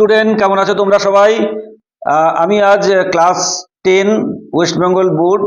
Student, কেমন আছো তোমরা সবাই? আমি আজ class ten, West Bengal board,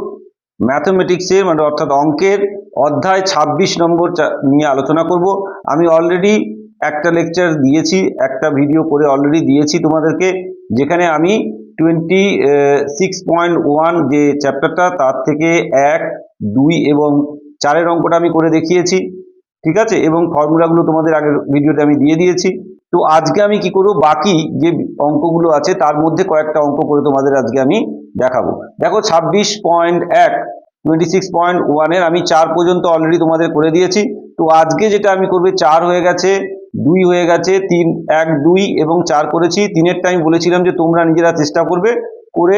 ম্যাথমেটিক্সের মানে অর্থাৎ অঙ্কের অধ্যায় ছাব্বিশ নম্বর চা- নিয়ে আলোচনা করব। আমি অলরেডি একটা লেকচার দিয়েছি, একটা ভিডিও করে অলরেডি দিয়েছি তোমাদেরকে, যেখানে আমি টোয়েন্টি সিক্স পয়েন্ট ওয়ান যে চ্যাপ্টারটা তার থেকে এক, দুই এবং চারের অঙ্কটা আমি করে দেখিয়েছি, ঠিক আছে? এবং ফর্মুলাগুলো তোমাদের আগের ভিডিওতে আমি দিয়ে দিয়েছি। তো আজকে আমি কি করব? বাকি যে অঙ্কগুলো আছে, তার মধ্যে কয়েকটা অঙ্ক করে তোমাদের আজকে আমি দেখাবো। দেখো ছাব্বিশ পয়েন্ট এক টোয়েন্টি সিক্স পয়েন্ট ওয়ানের আমি চার পর্যন্ত অলরেডি তোমাদের করে দিয়েছি। তো আজকে যেটা আমি করবে, চার হয়ে গেছে, দুই হয়ে গেছে, তিন, এক, দুই এবং চার করেছি। তিনেরটা আমি বলেছিলাম যে তোমরা নিজেরা চেষ্টা করবে করে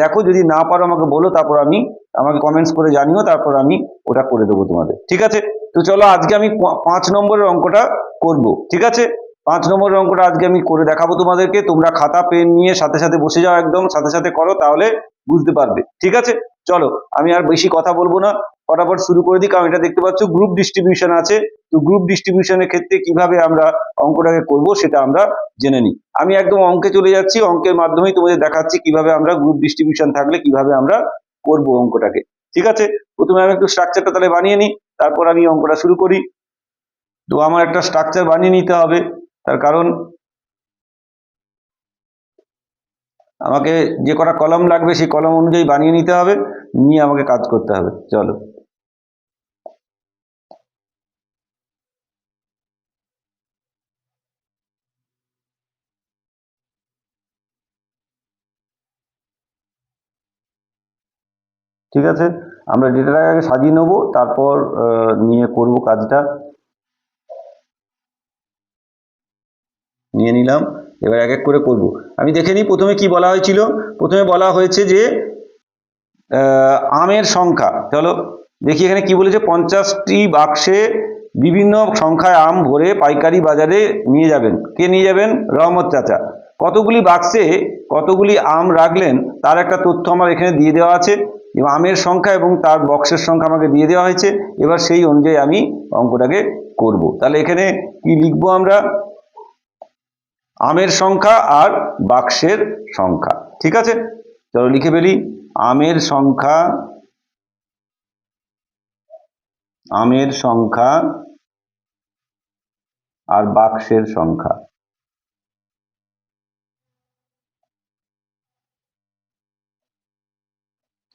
দেখো যদি না পারো আমাকে বলো, তারপর আমি আমাকে কমেন্টস করে জানিও, তারপর আমি ওটা করে দেবো তোমাদের। ঠিক আছে? তো চলো আজকে আমি পাঁচ নম্বরের অঙ্কটা করব। ঠিক আছে? পাঁচ নম্বর অঙ্কটা আজকে আমি করে দেখাবো তোমাদেরকে। তোমরা খাতা, পেন নিয়ে সাথে সাথে বসে যাও একদম, সাথে সাথে করো, তাহলে বুঝতে পারবে। ঠিক আছে? চলো, আমি আর বেশি কথা বলব না। ফটাফট শুরু করে দিই, কারণ এটা দেখতে পাচ্ছ গ্রুপ ডিস্ট্রিবিউশন আছে। তো গ্রুপ ডিস্ট্রিবিউশনের ক্ষেত্রে কীভাবে আমরা অঙ্কটাকে করব সেটা আমরা জেনে নিই। আমি একদম অঙ্কে চলে যাচ্ছি। অঙ্কের মাধ্যমেই তোমাদের দেখাচ্ছি কীভাবে আমরা গ্রুপ ডিস্ট্রিবিউশন থাকলে কীভাবে আমরা করব অঙ্কটাকে। ঠিক আছে? প্রথমে আমি একটু স্ট্রাকচারটা তাহলে বানিয়ে নিই, তারপর আমি অঙ্কটা শুরু করি। তো আমার একটা স্ট্রাকচার বানিয়ে নিতে হবে। তার কারণ আমাকে যে কটা কলম লাগবে সেই কলম অনুযায়ী বানিয়ে নিতে হবে, নিয়ে আমাকে কাজ করতে হবে। চলো। ঠিক আছে? আমরা ডেটাটাকে আগে সাজিয়ে নেব, তারপর নিয়ে করব কাজটা। নিয়ে নিলাম, এবার এক এক করে করব। আমি দেখে নিই প্রথমে কি বলা হয়েছিল। প্রথমে বলা হয়েছে যে আমের সংখ্যা, চলো দেখি এখানে কি বলেছে। পঞ্চাশটি বাক্সে বিভিন্ন সংখ্যায় আম ভরে পাইকারি বাজারে নিয়ে যাবেন। কে নিয়ে যাবেন? রহমত চাচা। কতগুলি বাক্সে কতগুলি আম রাখলেন, তার একটা তথ্য আমার এখানে দিয়ে দেওয়া আছে। এবং আমের সংখ্যা এবং তার বক্সের সংখ্যা আমাকে দিয়ে দেওয়া হয়েছে। এবার সেই অনুযায়ী আমি অঙ্কটাকে করব। তাহলে এখানে কি লিখব আমরা? আমের সংখ্যা আর বাক্সের সংখ্যা। ঠিক আছে? চলো লিখে ফেলি। আমের সংখ্যা আমের সংখ্যা আর বাক্সের সংখ্যা।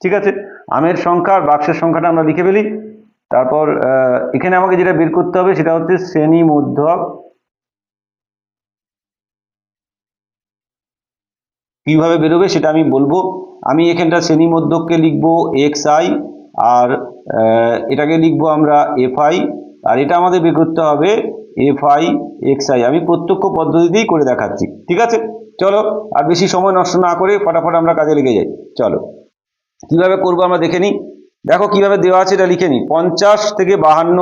ঠিক আছে? আমের সংখ্যা আর বাক্সের সংখ্যাটা আমরা লিখে ফেলি। তারপর এখানে আমাকে যেটা বের করতে হবে সেটা হচ্ছে শ্রেণি মধ্যক কীভাবে বেরোবে সেটা আমি বলব। আমি এখানটা শ্রেণি মধ্যককে লিখব এক্স আই আর এটাকে লিখব আমরা এফ আই। আর এটা আমাদের বের করতে হবে এফ আই, এক্স আই। আমি প্রত্যক্ষ পদ্ধতিতেই করে দেখাচ্ছি, ঠিক আছে? চলো, আর বেশি সময় নষ্ট না করে ফটাফট আমরা কাজে লেগে যাই। চলো। কীভাবে করব আমরা দেখে নিই। দেখো কীভাবে দেওয়া আছে এটা লিখে নিই। পঞ্চাশ থেকে বাহান্ন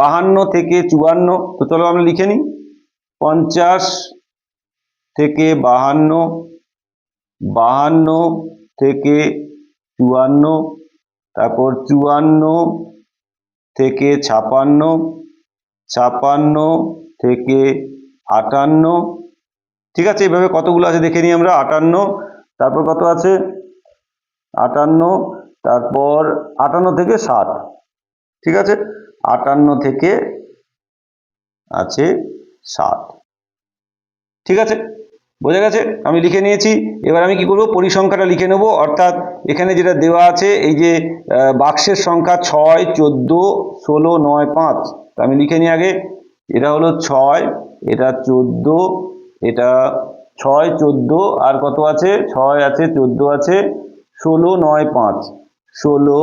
বাহান্ন থেকে চুয়ান্ন। তো চলো আমরা লিখে নিই। পঞ্চাশ থেকে বাহান্ন বাহান্ন থেকে চুয়ান্ন, তারপর চুয়ান্ন থেকে ছাপান্ন ছাপান্ন থেকে আটান্ন। ঠিক আছে, এভাবে কতগুলো আছে দেখে নিই আমরা, আটান্ন, তারপর কত আছে? আটান্ন, তারপর আটান্ন থেকে ষাট। ঠিক আছে? আটান্ন থেকে আছে ষাট। ঠিক আছে? বোঝা গেছে? আমি লিখে নিয়েছি। এবার আমি কি করব? পরিসংখ্যাটা লিখে নেব। অর্থাৎ এখানে যেটা দেওয়া আছে, এই যে বাক্সের সংখ্যা ছয়, চোদ্দ, ষোলো, নয়, পাঁচ। তো আমি লিখে নিই আগে। এটা হলো ছয়, এটা চোদ্দ, এটা ছয়, চোদ্দ, আর কত আছে? ছয় আছে, চোদ্দ আছে, ষোলো, নয়, পাঁচ। ষোলো,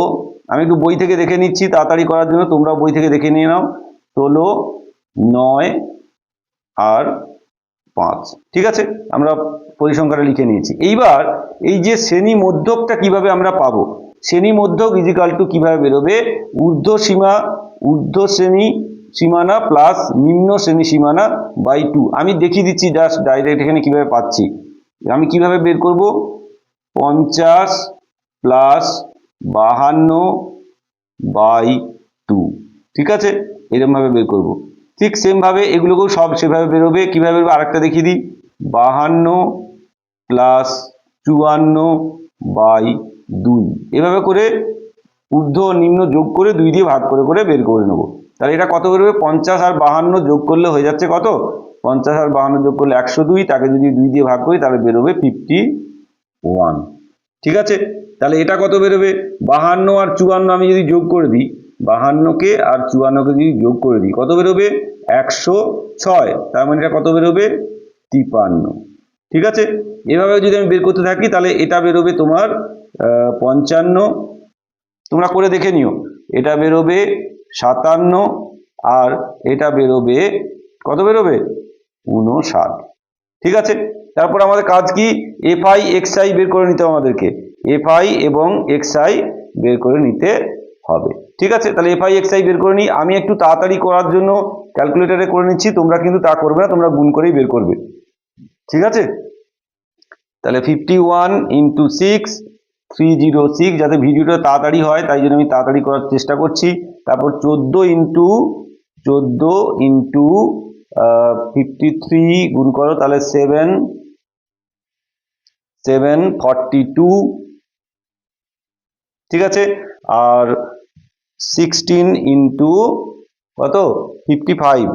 আমি একটু বই থেকে দেখে নিচ্ছি তাড়াতাড়ি করার জন্য। তোমরা বই থেকে দেখে নিয়ে নাও। ষোলো, নয়, আর পাঁচ। ঠিক আছে? আমরা পরিসংখ্যাটা লিখে নিয়েছি। এইবার এই যে শ্রেণি মধ্যকটা কীভাবে আমরা পাবো? শ্রেণি মধ্যক ইজিকাল টু কীভাবে বেরোবে? ঊর্ধ্ব সীমা ঊর্ধ্ব শ্রেণি সীমানা প্লাস নিম্ন শ্রেণি সীমানা বাই টু আমি দেখিয়ে দিচ্ছি জাস্ট ডাইরেক্ট এখানে কীভাবে পাচ্ছি। আমি কীভাবে বের করব? পঞ্চাশ প্লাস বাহান্ন বাই টু ঠিক আছে? এরকমভাবে বের করব। ঠিক সেমভাবে এগুলোকেও সব সেভাবে বেরোবে। কীভাবে বেরোবে? আরেকটা দেখিয়ে দিই। বাহান্ন প্লাস চুয়ান্ন বাই দুই। এভাবে করে ঊর্ধ্ব নিম্ন যোগ করে দুই দিয়ে ভাগ করে করে বের করে নেব। তাহলে এটা কত বেরোবে? পঞ্চাশ আর বাহান্ন যোগ করলে হয়ে যাচ্ছে কত? পঞ্চাশ আর বাহান্ন যোগ করলে একশো দুই। তাকে যদি দুই দিয়ে ভাগ করি, তাহলে বেরোবে ফিফটি ওয়ান ঠিক আছে? তাহলে এটা কত বেরোবে? বাহান্ন আর চুয়ান্ন আমি যদি যোগ করে দিই বাহান্নকে আর চুয়ান্নকে যদি যোগ করে দিই, কত বেরোবে? একশো ছয়। তার মানে এটা কত বেরোবে? তিপান্ন। ঠিক আছে? এভাবে যদি আমি বের করতে থাকি, তাহলে এটা বেরোবে তোমার পঞ্চান্ন। তোমরা করে দেখে নিও। এটা বেরোবে সাতান্ন আর এটা বেরোবে, কত বেরোবে? উনষাট ঠিক আছে? তারপর আমাদের কাজ কি? এক্স আই বের করে নিতে আমাদেরকে। এফ আই এবং এক্স আই বের করে নিতে হবে। ঠিক আছে? তাহলে এফ আই এক্স আই বের করে নিই। আমি একটু তাড়াতাড়ি করার জন্য ক্যালকুলেটারে করে নিচ্ছি। তোমরা কিন্তু তা করবে না, তোমরা গুণ করেই বের করবে। ঠিক আছে? তাহলে fifty one into six three zero six যাতে ভিডিওটা তাড়াতাড়ি হয়, তাই জন্য আমি তাড়াতাড়ি করার চেষ্টা করছি। তারপর চোদ্দ ইন্টু চোদ্দ ইন্টু ফিফটি থ্রি গুণ করো, তাহলে সেভেন সেভেন ফর্টি টু ঠিক আছে? আর সিক্সটিন ইন্টু কত? ফিফটি ফাইভ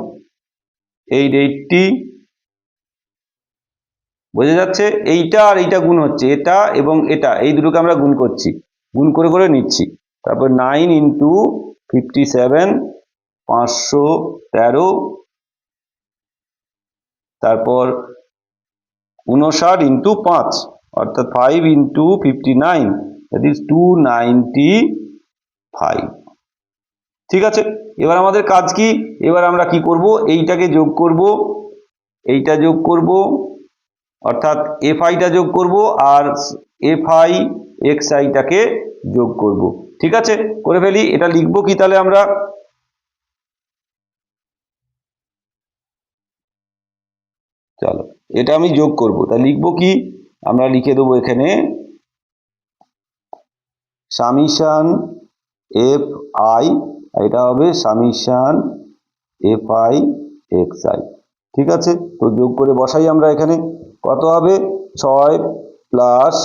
এইট এইটটি বোঝা যাচ্ছে? এইটা আর এইটা গুণ হচ্ছে, এটা এবং এটা, এই দুটোকে আমরা গুণ করছি। গুণ করে করে নিচ্ছি। তারপর নাইন ইন্টু ফিফটি সেভেন পাঁচশো তেরো। তারপর উনষাট ইন্টু পাঁচ, অর্থাৎ five into fifty nine that is two ninety five ঠিক আছে? এবার আমাদের কাজ কি? এবার আমরা কি করব? এইটাকে যোগ করব, এইটা যোগ করব, অর্থাৎ এফ আইটা যোগ করব আর এফ আই এক্স আইটাকে যোগ করব। ঠিক আছে? করে ফেলি, এটা লিখব কি তাহলে আমরা? চলো, এটা আমি যোগ করব। তা লিখব কি? আমরা লিখে দেবো এখানে, সামিশান এফ আই এটা হবে summation F I X I ঠিক আছে? তো যোগ করে বসাই আমরা এখানে। কত হবে? ছয় প্লাস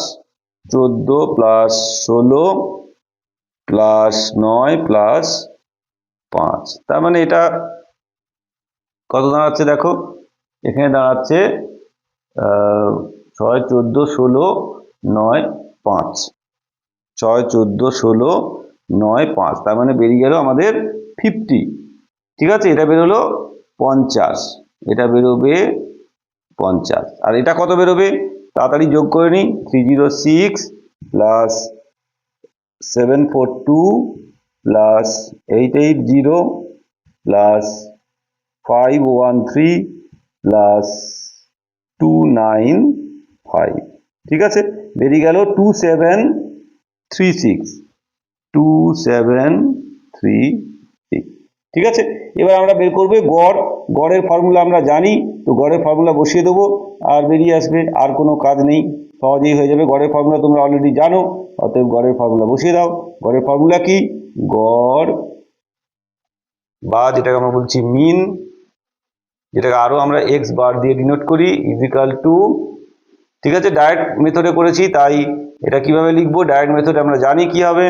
চোদ্দ প্লাস ষোলো প্লাস নয় প্লাস পাঁচ। তার মানে এটা কত দাঁড়াচ্ছে দেখো? এখানে দাঁড়াচ্ছে ছয় চোদ্দ ষোলো নয় পাঁচ। ছয় চোদ্দ ষোলো নয়, পাঁচ। তার মানে বেরিয়ে গেল আমাদের ফিফটি ঠিক আছে? এটা বেরোলো পঞ্চাশ। এটা বেরোবে পঞ্চাশ। আর এটা কত বেরোবে? তাড়াতাড়ি যোগ করে নিই। Three zero six plus seven four two plus eight eight zero plus five one three plus two nine five ঠিক আছে? বেরিয়ে গেল two seven three six two seven three ঠিক আছে? এবার আমরা বের করব গড়। গড়ের ফর্মুলা আমরা জানি, তো গড়ের ফর্মুলা বসিয়ে দেবো। আর বেরিয়ে আসবে, আর কোনো কাজ নেই। সহজেই হয়ে যাবে। গড়ের ফর্মুলা তোমরা অলরেডি জানো, অতএব গড়ের ফর্মুলা বসিয়ে দাও। গড়ের ফর্মুলা কি? গড় বা যেটাকে আমরা বলছি মিন যেটাকে আরও আমরা এক্স বার দিয়ে ডিনোট করি ইজিক্যাল টু ঠিক আছে? ডায়েট মেথডে করেছি, তাই এটা কীভাবে লিখব? ডায়েট মেথডে আমরা জানি কি হবে।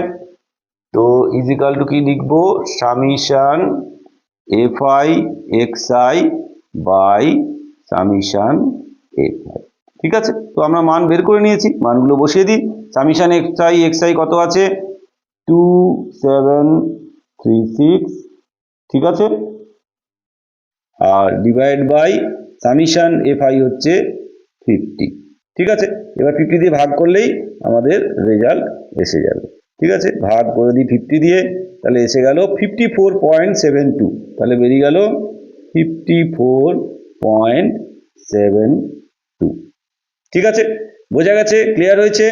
তো ইজিক্যাল টু কি লিখব? Summation F I X I by summation F I ঠিক আছে? তো আমরা মান বের করে নিয়েছি, মানগুলো বসিয়ে দিই। Summation X I X I কত আছে? টু সেভেন থ্রি সিক্স ঠিক আছে? আর divide by summation F I হচ্ছে ফিফটি ঠিক আছে? এবার ফিফটি দিয়ে ভাগ করলেই আমাদের রেজাল্ট এসে যাবে। ঠিক আছে? ভাগ করে দিই ফিফটি দিয়ে, তাহলে এসে গেল fifty four point seven two তাহলে বেরিয়ে গেল fifty four point seven two ঠিক আছে? বোঝা গেছে? ক্লিয়ার হয়েছে?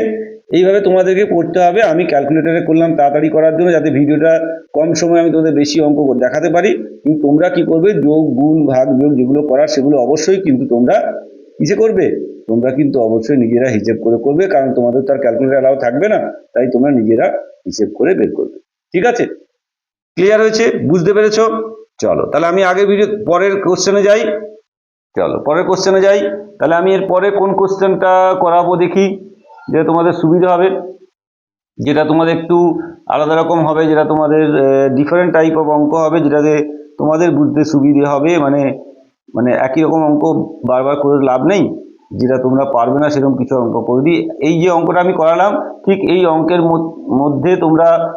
এইভাবে তোমাদেরকে করতে হবে। আমি ক্যালকুলেটারে করলাম তাড়াতাড়ি করার জন্য যাতে ভিডিওটা কম সময়ে আমি তোমাদের বেশি অঙ্ক দেখাতে পারি। কিন্তু তোমরা কি করবে? যোগ, গুণ, ভাগ যোগ যেগুলো করার সেগুলো অবশ্যই কিন্তু তোমরা কিসে করবে? তোমরা কিন্তু অবশ্যই নিজেরা হিসেব করে করবে, কারণ তোমাদের তো আর ক্যালকুলেটার অ্যালাউ থাকবে না, তাই তোমরা নিজেরা হিসেব করে বের করবে। ঠিক আছে? ক্লিয়ার হয়েছে? বুঝতে পেরেছ? চলো, তাহলে আমি আগে ভিডিও পরের কোশ্চেনে যাই। চলো, পরের কোশ্চেনে যাই। তাহলে আমি এর পরে কোন কোশ্চেনটা করাবো দেখি, যে তোমাদের সুবিধা হবে। যেটা তোমাদের একটু আলাদা রকম হবে, যেটা তোমাদের ডিফারেন্ট টাইপ অফ অঙ্ক হবে, যেটাতে তোমাদের বুঝতে সুবিধে হবে মানে মানে একই রকম অঙ্ক বারবার করে লাভ নেই। যেটা তোমরা পারবে না সেরকম কিছু অঙ্ক। করে দিই এই যে অঙ্কটা আমি করালাম, ঠিক এই অঙ্কের মধ্য- তোমরা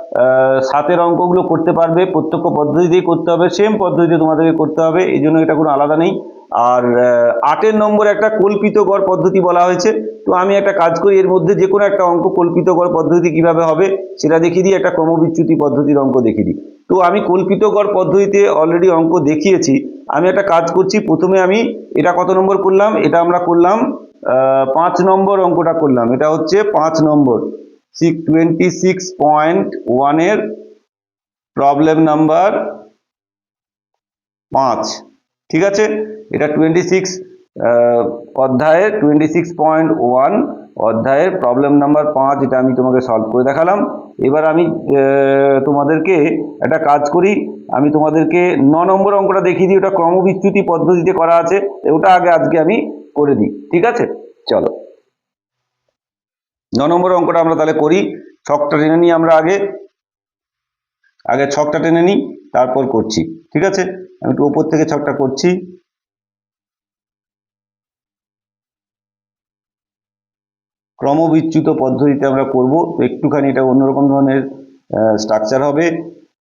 সাতের অঙ্কগুলো করতে পারবে, প্রত্যক্ষ পদ্ধতিতেই করতে হবে সেম পদ্ধতিতে তোমাদেরকে করতে হবে, এই জন্য এটা কোনো আলাদা নেই। আর আটের নম্বর একটা কল্পিত গড় পদ্ধতি বলা হয়েছে। তো আমি একটা কাজ করি, এর মধ্যে যে কোনো একটা অঙ্ক কল্পিত গড় পদ্ধতি কীভাবে হবে, সেটা দেখিয়ে দিই, একটা ক্রমবিচ্যুতি পদ্ধতির অঙ্ক দেখিয়ে দিই। তো আমি কল্পিত গড় পদ্ধতিতে অলরেডি অঙ্ক দেখিয়েছি। আমি একটা কাজ করছি, প্রথমে আমি এটা কত নম্বর করলাম? এটা আমরা করলাম পাঁচ নম্বর অঙ্কটা করলাম। এটা হচ্ছে পাঁচ নম্বর। সিক্স টোয়েন্টি সিক্স পয়েন্ট ওয়ানের প্রবলেম নাম্বার পাঁচ। ঠিক আছে? এটা টোয়েন্টি সিক্স অধ্যায়ের টোয়েন্টি সিক্স পয়েন্ট ওয়ান অধ্যায়ের প্রবলেম নাম্বার পাঁচ এটা আমি তোমাকে সলভ করে দেখালাম। এবার আমি তোমাদেরকে একটা কাজ করি। আমি তোমাদেরকে ন নম্বর অঙ্কটা দেখিয়ে দিই, ওটা ক্রমবিচ্যুতি পদ্ধতিতে করা আছে। ওটা আগে আজকে আমি করে দিই, ঠিক আছে? চলো। ন নম্বর অঙ্কটা আমরা তাহলে করি, ছকটা টেনে নিই আমরা আগে। আগে ছকটা টেনে নিই, তারপর করছি, ঠিক আছে? আমি একটু ওপর থেকে ছকটা করছি। ক্রমবিচ্যুত পদ্ধতিতে আমরা করব। তো একটুখানি এটা অন্যরকম ধরনের স্ট্রাকচার হবে।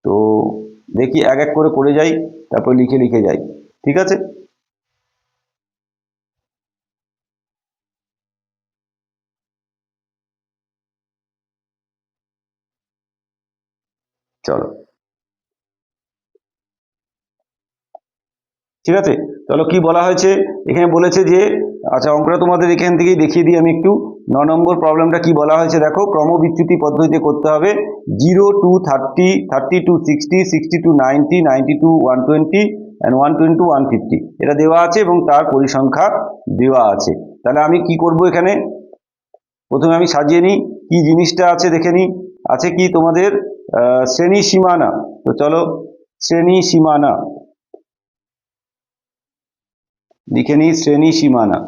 তো দেখি এক এক করে করে যাই, তারপর লিখে লিখে যাই। ঠিক আছে? চলো। ঠিক আছে? চলো কি বলা হয়েছে? এখানে বলেছে যে আচ্ছা অঙ্কটা তোমাদের এখান থেকেই দেখিয়ে দিই আমি একটু। ন নম্বর প্রবলেমটা কি বলা হয়েছে? দেখো, ক্রমবিচ্যুতি পদ্ধতিতে করতে হবে। Zero to thirty thirty to sixty sixty to ninety ninety to one twenty and one twenty one fifty এটা দেওয়া আছে এবং তার পরিসংখ্যা দেওয়া আছে। তাহলে আমি কি করব এখানে? প্রথমে আমি সাজিয়ে নিই। কী জিনিসটা আছে দেখে নিই। আছে কি তোমাদের? শ্রেণি সীমানা। তো চলো, শ্রেণি সীমানা। লিখে নিই, শ্রেণি সীমানা।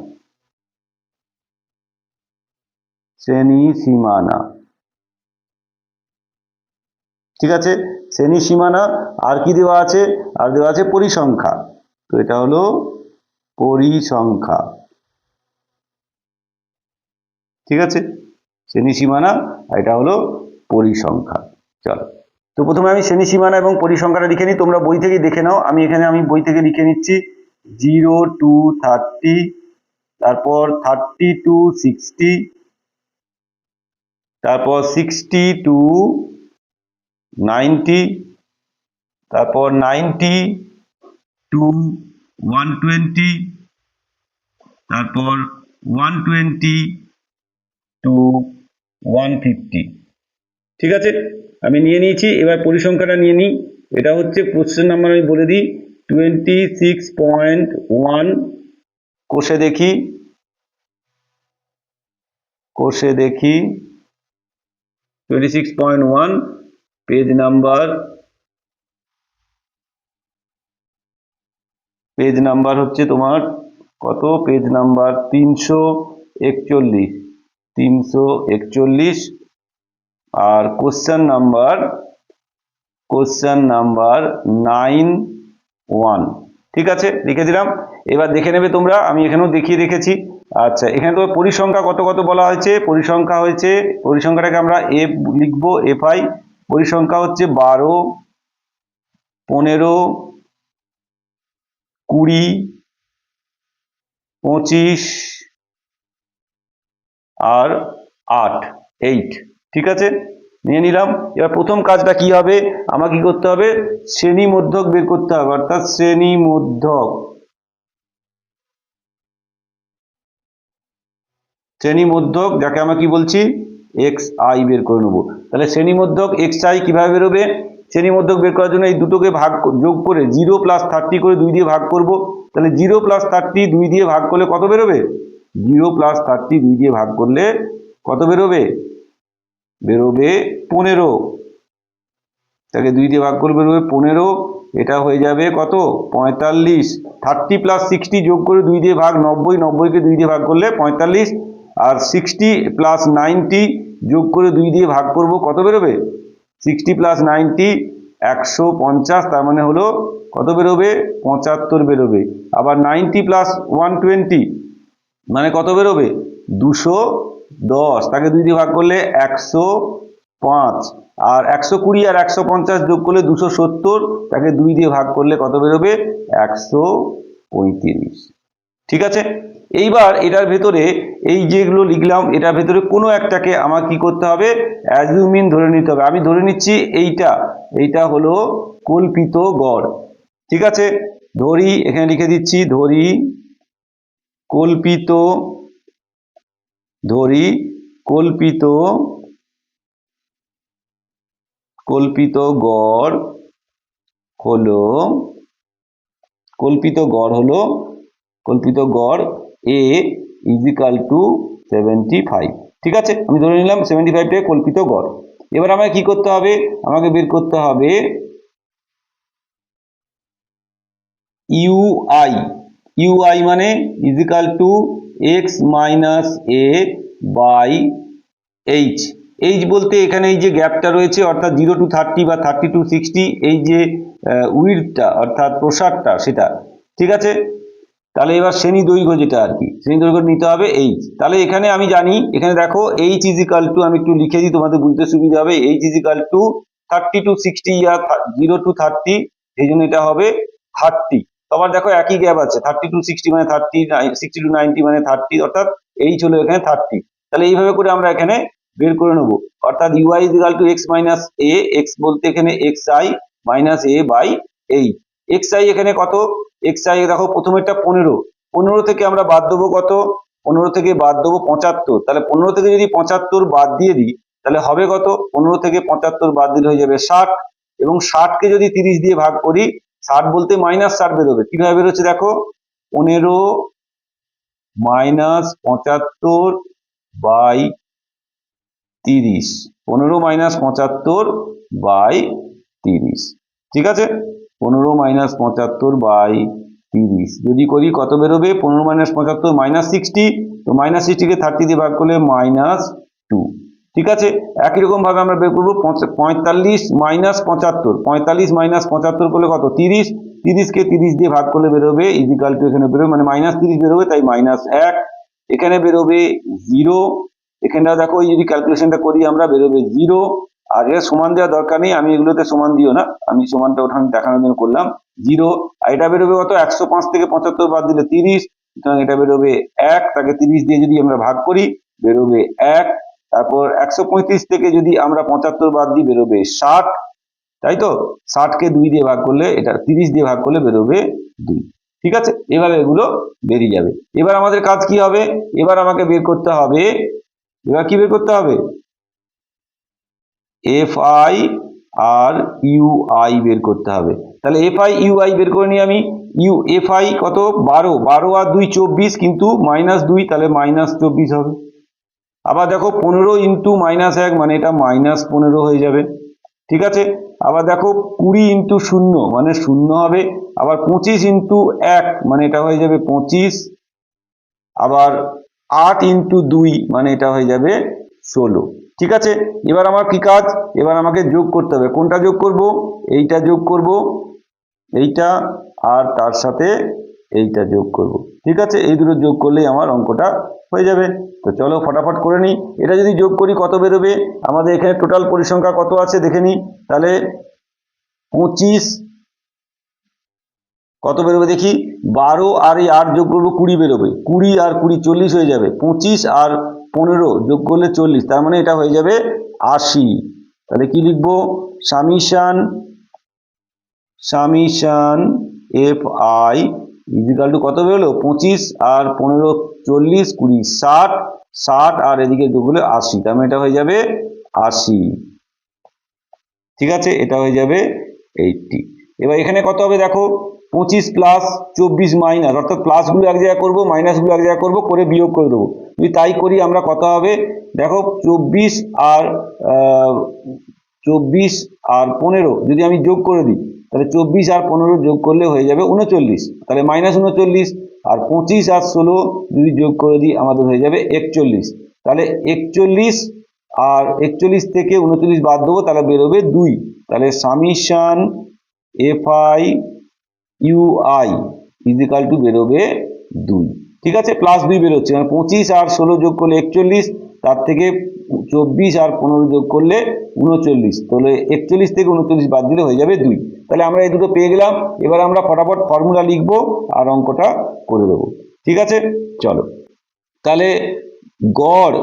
শ্রেণি সীমানা। ঠিক আছে? শ্রেণি সীমানা, আর কি দেওয়া আছে? আর দেওয়া আছে পরিসংখ্যা। তো এটা হলো পরিসংখ্যা। ঠিক আছে? শ্রেণি সীমানা এটা হলো পরিসংখ্যা। চলো। তো প্রথমে আমি শ্রেণি সীমানা এবং পরিসংখ্যাটা লিখে নিই, তোমরা বই থেকে দেখে নাও। আমি এখানে আমি বই থেকে লিখে নিচ্ছি। জিরো টু থার্টি তারপর থার্টি টু সিক্সটি তারপর সিক্সটি টু নাইনটি তারপর নাইনটি টু ওয়ান টোয়েন্টি তারপর one twenty to one fifty ঠিক আছে? আমি নিয়ে নিয়েছি, এবার পরিসংখ্যাটা নিয়ে নিই। এটা হচ্ছে কোশ্চেন নাম্বার আমি বলে দিই। টোয়েন্টি সিক্স পয়েন্ট ওয়ান কোষে দেখি। কোষে দেখি। Twenty six point one page number page number হচ্ছে তোমার কত? পেজ নাম্বার তিনশো একচল্লিশ। তিনশো একচল্লিশ। আর question number question number nine one ঠিক আছে? লিখে দিলাম। এবার দেখে নেবে তোমরা, আমি এখানেও দেখিয়ে রেখেছি। আচ্ছা এখানে তো পরিসংখ্যা কত কত বলা হয়েছে? পরিসংখ্যা হয়েছে, পরিসংখ্যাটাকে আমরা এফ লিখব এফ আই পরিসংখ্যা হচ্ছে বারো, পনেরো, কুড়ি, পঁচিশ, আর আট এইট ঠিক আছে? নিয়ে নিলাম। এবার প্রথম কাজটা কি হবে? আমাকে কি করতে হবে? শ্রেণি মধ্যক বের করতে হবে, অর্থাৎ শ্রেণি মধ্যক শ্রেণি মধ্যক যাকে আমরা কি বলছি? এক্স আই বের করে নেব। তাহলে শ্রেণি মধ্যক এক্স আই কীভাবে বেরোবে? শ্রেণি মধ্যক বের করার জন্য এই দুটোকে ভাগ যোগ করে জিরো প্লাস থার্টি করে দুই দিয়ে ভাগ করব। তাহলে জিরো প্লাস থার্টি দুই দিয়ে ভাগ করলে কত বেরোবে? জিরো প্লাস থার্টি দুই দিয়ে ভাগ করলে কত বেরোবে? বেরোবে পনেরো। তাকে দুই দিয়ে ভাগ করে বেরোবে পনেরো, এটা হয়ে যাবে কত? পঁয়তাল্লিশ। থার্টি প্লাস সিক্সটি যোগ করে দুই দিয়ে ভাগ নব্বই নব্বইকে দুই দিয়ে ভাগ করলে পঁয়তাল্লিশ। আর সিক্সটি প্লাস নাইনটি যোগ করে দুই দিয়ে ভাগ করব কত বেরোবে? সিক্সটি প্লাস নাইনটি একশো পঞ্চাশ, তার মানে হলো কত বেরোবে? পঁচাত্তর বেরোবে। আবার নাইনটি প্লাস ওয়ান টোয়েন্টি মানে কত বেরোবে? দুশো দশ, তাকে দুই দিয়ে ভাগ করলে একশো পাঁচ। আর একশো কুড়ি আর একশো পঞ্চাশ যোগ করলে দুশো সত্তর, তাকে দুই দিয়ে ভাগ করলে কত বেরোবে? একশো পঁয়ত্রিশ। ঠিক আছে? এইবার এটার ভেতরে এই যেগুলো লিখলাম, এটার ভেতরে কোনো একটাকে আমার কি করতে হবে? অ্যাজুমিন ধরে নিতে হবে। আমি ধরে নিচ্ছি এইটা। এইটা হলো কল্পিত গড়। ঠিক আছে? ধরি, এখানে লিখে দিচ্ছি, ধরি কল্পিত ধরি কল্পিত কল্পিত গড় হলো, কল্পিত গড় হলো, কল্পিত গড় A equal to seventy five ঠিক আছে? আমি ধরে নিলাম সেভেন্টি ফাইভটাকে কল্পিত গড়। এবার আমাকে কি করতে হবে? আমাকে বের করতে হবে ইউআই ইউআই মানে equal to X minus A by H H বলতে এখানে এই যে গ্যাপটা রয়েছে, অর্থাৎ জিরো টু থার্টি বা থার্টি টু সিক্সটি এই যে উইডটা অর্থাৎ প্রসারটা সেটা, ঠিক আছে? তাহলে এবার শ্রেণি দৈর্ঘ্য যেটা আর কি শ্রেণি দৈর্ঘ্য নিতে হবে এইচ তাহলে এখানে আমি জানি, এখানে দেখো এইচ ইজিক্যাল টু আমি একটু লিখে দিই, তোমাদের বুঝতে সুবিধা হবে H equal to thirty to sixty yeah zero to thirty এই জন্য এটা হবে থার্টি আবার দেখো একই গ্যাপ আছে থার্টি টু সিক্সটি মানে থার্টি সিক্সটি টু নাইনটি মানে থার্টি অর্থাৎ এইচ হলো এখানে থার্টি তাহলে এইভাবে করে আমরা এখানে বের করে নেব। অর্থাৎ U I equal to X minus A X বলতে এখানে X I minus A by H X I এখানে কত? এক্স আই দেখো প্রথমেরটা পনেরো। পনেরো থেকে আমরা বাদ দেবো কত? পনেরো থেকে বাদ দেবো পঁচাত্তর। তাহলে পনেরো থেকে যদি পঁচাত্তর বাদ দিয়ে দিই, তাহলে হবে কত? পনেরো থেকে পঁচাত্তর বাদ দিলে হয়ে যাবে ষাট। এবং ষাটকে যদি তিরিশ দিয়ে ভাগ করি ষাট বলতে মাইনাস ষাট বেরোবে। কীভাবে বেরোচ্ছে দেখো? পনেরো মাইনাস পঁচাত্তর বাই তিরিশ। পনেরো মাইনাস পঁচাত্তর বাই তিরিশ। ঠিক আছে? পনেরো মাইনাস পঁচাত্তর বাই তিরিশ। যদি করি কত বেরোবে? পনেরো মাইনাস পঁচাত্তর মাইনাস সিক্সটি তো মাইনাস সিক্সটিকে থার্টি দিয়ে ভাগ করলে মাইনাস টু ঠিক আছে? একই রকম ভাবে আমরা বের করব পঁয়তাল্লিশ মাইনাস পঁচাত্তর। পঁয়তাল্লিশ মাইনাস পঁচাত্তর করলে কত? তিরিশ। তিরিশকে তিরিশ দিয়ে ভাগ করলে বেরোবে ইজিক্যাল টু এখানে বেরোবে মানে মাইনাস তিরিশ বেরোবে, তাই মাইনাস এক। এখানে বেরোবে জিরো। এখানটা দেখো যদি ক্যালকুলেশনটা করি আমরা, বেরোবে জিরো। আর এটা সমান দেওয়ার দরকার নেই, আমি এগুলোতে সমান দিও না। আমি সমানটা ওঠান দেখানোর জন্য করলাম, জিরো। আর এটা বেরোবে কত? একশো পাঁচ থেকে পঁচাত্তর বাদ দিলে তিরিশ। সুতরাং এটা বেরোবে এক। তাকে তিরিশ দিয়ে যদি আমরা ভাগ করি, বেরোবে এক। তারপর একশো পঁয়ত্রিশ থেকে যদি আমরা পঁচাত্তর বাদ দিই, বেরোবে ষাট। তাই তো? ষাটকে দুই দিয়ে ভাগ করলে এটা তিরিশ দিয়ে ভাগ করলে বেরোবে দুই। ঠিক আছে? এভাবে এগুলো বেরিয়ে যাবে। এবার আমাদের কাজ কি হবে? এবার আমাকে বের করতে হবে। এবার কি বের করতে হবে? এফ আই আর ইউ আই বের করতে হবে। তাহলে এফ আই ইউ আই বের করে নিই আমি। ইউ এফ আই কত? বারো। বারো আর দুই চব্বিশ, কিন্তু মাইনাস দুই, তাহলে মাইনাস চব্বিশ হবে। আবার দেখো পনেরো ইন্টু মাইনাস এক মানে এটা মাইনাস পনেরো হয়ে যাবে, ঠিক আছে? আবার দেখো কুড়ি ইন্টু শূন্য মানে শূন্য হবে, আবার পঁচিশ ইন্টু এক মানে এটা হয়ে যাবে পঁচিশ, আবার আট ইন্টু দুই মানে এটা হয়ে যাবে ষোলো, ঠিক আছে? এবার আমার কি কাজ? এবার আমাকে যোগ করতে হবে। কোনটা যোগ করব? এইটা যোগ করব, এইটা, আর তার সাথে এইটা যোগ করব। ঠিক আছে? এই দুটো যোগ করলেই আমার অঙ্কটা হয়ে যাবে। তো চলো ফটাফট করে নিই। এটা যদি যোগ করি, কত বেরোবে? আমাদের এখানে টোটাল পরিসংখ্যা কত আছে দেখে নিই। তাহলে পঁচিশ, কত বেরোবে দেখি? বারো আর এই আট যোগ করব কুড়ি বেরোবে। কুড়ি আর কুড়ি চল্লিশ হয়ে যাবে। পঁচিশ আর পনেরো যোগ করলে চল্লিশ। তার মানে এটা হয়ে যাবে আশি। তাহলে কি লিখব? Summation summation F I equal to কত বেরোলো? পঁচিশ আর পনেরো, চল্লিশ, কুড়ি, ষাট ষাট আর এদিকে যোগ হলে আশি। তার মানে এটা হয়ে যাবে আশি। ঠিক আছে? এটা হয়ে যাবে এইটটি এবার এখানে কত হবে দেখো? পঁচিশ প্লাস চব্বিশ মাইনাস অর্থাৎ প্লাসগুলো এক জায়গায় করব মাইনাসগুলো এক জায়গায় করব, করে বিয়োগ করে দেবো। যদি তাই করি, আমরা কত হবে? দেখো, চব্বিশ আর চব্বিশ আর পনেরো। যদি আমি যোগ করে দিই তাহলে চব্বিশ আর পনেরো যোগ করলে হয়ে যাবে উনচল্লিশ। তাহলে মাইনাস উনচল্লিশ আর পঁচিশ আর ষোলো যদি যোগ করে দিই, আমাদের হয়ে যাবে একচল্লিশ। তাহলে একচল্লিশ আর একচল্লিশ থেকে উনচল্লিশ বাদ দেবো, তাহলে বেরোবে দুই। তাহলে summation F I U I equal to বেরোবে দুই। ঠিক আছে? প্লাস দুই বেরোচ্ছে। মানে পঁচিশ আর ষোলো যোগ করলে একচল্লিশ, তার থেকে চব্বিশ আর পনেরো যোগ করলে উনচল্লিশ। তাহলে একচল্লিশ থেকে উনচল্লিশ বাদ দিলে হয়ে যাবে দুই। তাহলে আমরা এই দুটো পেয়ে গেলাম। এবার আমরা ফটাফট ফর্মুলা লিখব আর অঙ্কটা করে দেবো। ঠিক আছে? চলো। তাহলে গড়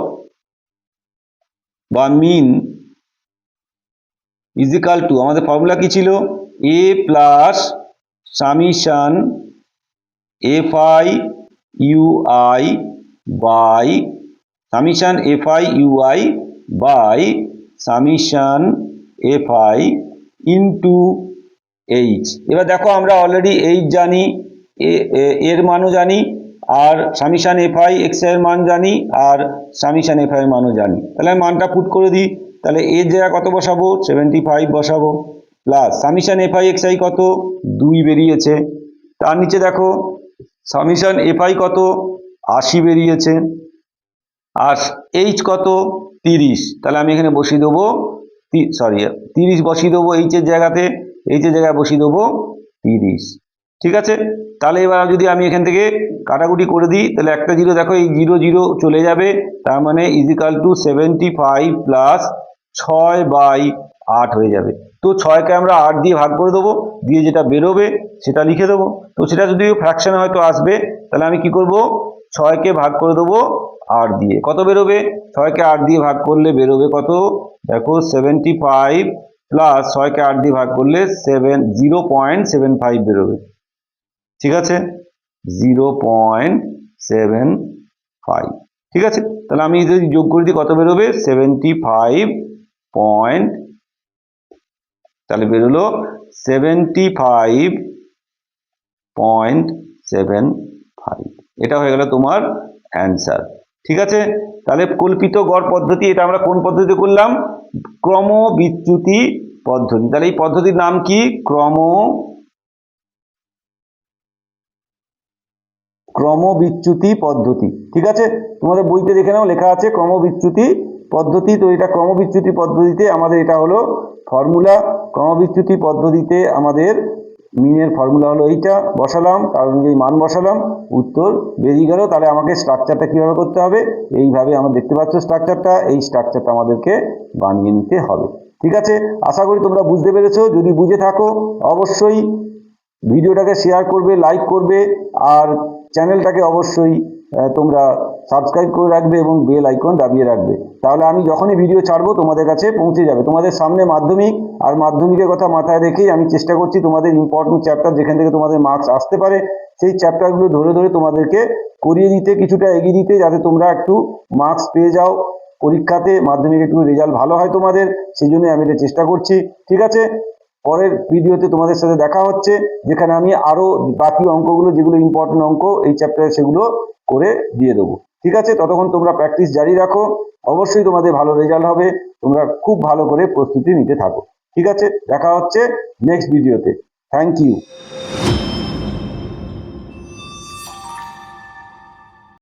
বা মিন ইজিক্যাল টু আমাদের ফর্মুলা কি ছিল? A plus summation F I U I by summation F I U I by summation F I into H. এবার দেখো আমরা অলরেডি এইচ জানি এর মানও জানি, আর সামিশান এফ আই এক্সের মান জানি, আর সামিশান এফ এর মানও জানি। তাহলে আমি মানটা পুট করে দিই, তাহলে এর জায়গা কত বসাবো? সেভেন্টি ফাইভ বসাবো। Plus summation F I X I কত? দুই বেরিয়েছে। তার নিচে দেখো, সামিশান এফ আই কত? আশি বেরিয়েছে। আর এইচ কত? তিরিশ। তাহলে আমি এখানে বসিয়ে দেবো সরি তিরিশ বসিয়ে দেবো এইচের জায়গাতে এইচের জায়গায় বসিয়ে দেবো তিরিশ। ঠিক আছে? তাহলে এবার যদি আমি এখান থেকে কাটাকুটি করে দিই, তাহলে একটা জিরো দেখো, এই জিরো জিরো চলে যাবে, তার মানে equal to seventy five plus ছয় বাই আট হয়ে যাবে। তো ছয়কে আমরা আট দিয়ে ভাগ করে দেবো, দিয়ে যেটা বেরোবে সেটা লিখে দেবো। তো সেটা যদি ফ্র্যাকশনে হয়তো আসবে, তাহলে আমি কি করব? ছয়কে ভাগ করে দেবো আট দিয়ে। কত বেরোবে? ছয়কে আট দিয়ে ভাগ করলে বেরোবে কত? দেখো সেভেন্টি ফাইভ প্লাস ছয়কে আট দিয়ে ভাগ করলে seven zero point seven five বেরোবে। ঠিক আছে? জিরো পয়েন্ট সেভেন ফাইভ ঠিক আছে? তাহলে আমি যদি যোগ করে দিই, কত বেরোবে? সেভেন্টি ফাইভ পয়েন্ট তাহলে বেরোলো seventy five point seven five এটা হয়ে গেল তোমার অ্যান্সার ঠিক আছে? তাহলে কল্পিত গড় পদ্ধতি, এটা আমরা কোন পদ্ধতি করলাম? ক্রম বিচ্যুতি পদ্ধতি। তাহলে এই পদ্ধতির নাম কি? ক্রম ক্রমবিচ্যুতি পদ্ধতি। ঠিক আছে? তোমাদের বইতে দেখে নাও, লেখা আছে ক্রমবিচ্যুতি পদ্ধতি। তো এটা ক্রমবিচ্যুতি পদ্ধতিতে আমাদের এটা হলো ফর্মুলা ক্রমবিচ্যুতি পদ্ধতিতে আমাদের মিনের ফর্মুলা হলো এইটা, বসালাম, তার অনুযায়ী মান বসালাম, উত্তর বেরিয়ে গেল, তাহলে আমাকে স্ট্রাকচারটা কীভাবে করতে হবে? এইভাবে আমরা দেখতে পাচ্ছ স্ট্রাকচারটা এই স্ট্রাকচারটা আমাদেরকে বানিয়ে নিতে হবে। ঠিক আছে? আশা করি তোমরা বুঝতে পেরেছ, যদি বুঝে থাকো, অবশ্যই ভিডিওটাকে শেয়ার করবে লাইক করবে, আর চ্যানেলটাকে অবশ্যই তোমরা সাবস্ক্রাইব করে রাখবে এবং বেল আইকন দাবিয়ে রাখবে। তাহলে আমি যখনই ভিডিও ছাড়বো, তোমাদের কাছে পৌঁছে যাবে। তোমাদের সামনে মাধ্যমিক আর মাধ্যমিকের কথা মাথায় রেখেই আমি চেষ্টা করছি তোমাদের ইম্পর্টেন্ট চ্যাপ্টার যেখান থেকে তোমাদের মার্কস আসতে পারে, সেই চ্যাপ্টারগুলো ধরে ধরে তোমাদেরকে করিয়ে দিতে, কিছুটা এগিয়ে দিতে, যাতে তোমরা একটু মার্কস পেয়ে যাও। পরীক্ষাতে মাধ্যমিক একটু রেজাল্ট ভালো হয় তোমাদের, সেই জন্য আমি এটা চেষ্টা করছি। ঠিক আছে? পরের ভিডিওতে তোমাদের সাথে দেখা হচ্ছে, যেখানে আমি আরও বাকি অঙ্কগুলো, যেগুলো ইম্পর্টেন্ট অঙ্ক, এই চ্যাপ্টারে সেগুলো করে দিয়ে দেবো। ঠিক আছে? ততক্ষণ তোমরা প্র্যাকটিস জারি রাখো। অবশ্যই তোমাদের ভালো রেজাল্ট হবে। তোমরা খুব ভালো করে প্রস্তুতি নিতে থাকো। ঠিক আছে? দেখা হচ্ছে নেক্সট ভিডিওতে থ্যাংক ইউ